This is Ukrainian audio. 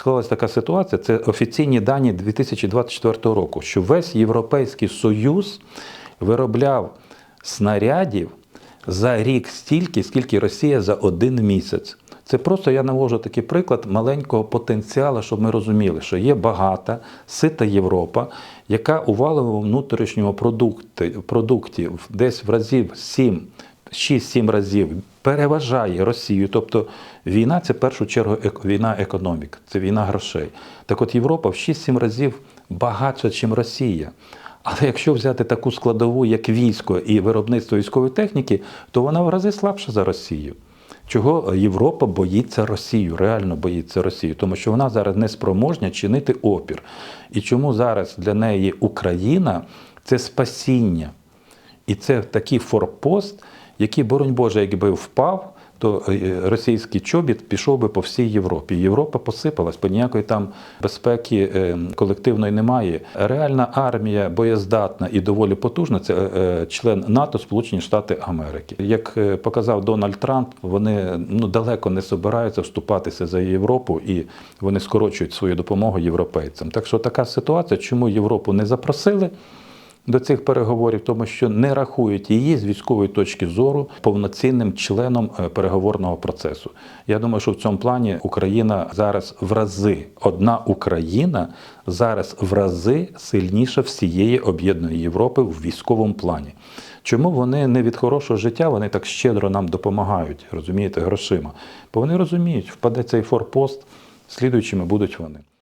склалася така ситуація, це офіційні дані 2024 року, що весь Європейський Союз виробляв снарядів за рік стільки, скільки Росія за один місяць. Це просто я навожу такий приклад маленького потенціалу, щоб ми розуміли, що є багата, сита Європа, яка у валовому внутрішньому продукті, продукті десь в разів 7, 6-7 разів переважає Росію. Тобто війна це в першу чергу війна економік, це війна грошей. Так от Європа в 6-7 разів багатша, ніж Росія. Але якщо взяти таку складову, як військо і виробництво військової техніки, то вона в рази слабша за Росію. Чого Європа боїться Росію, реально боїться Росію, тому що вона зараз не спроможня чинити опір. І чому зараз для неї Україна це спасіння? І це такий форпост, який, боронь Боже, якби впав, то е, російський чобіт пішов би по всій Європі. Європа посипалась, бо ніякої там безпеки е, колективної немає. Реальна армія боєздатна і доволі потужна це е, член НАТО, Сполучені Штати Америки. Як е, показав Дональд Трамп, вони ну далеко не собираються вступатися за Європу і вони скорочують свою допомогу європейцям. Так що така ситуація, чому Європу не запросили? До цих переговорів, тому що не рахують її з військової точки зору повноцінним членом е, переговорного процесу. Я думаю, що в цьому плані Україна зараз в рази, одна Україна зараз в рази сильніша всієї об'єднаної Європи в військовому плані. Чому вони не від хорошого життя, вони так щедро нам допомагають, розумієте, грошима? Бо вони розуміють, впаде цей форпост, слідуючими будуть вони.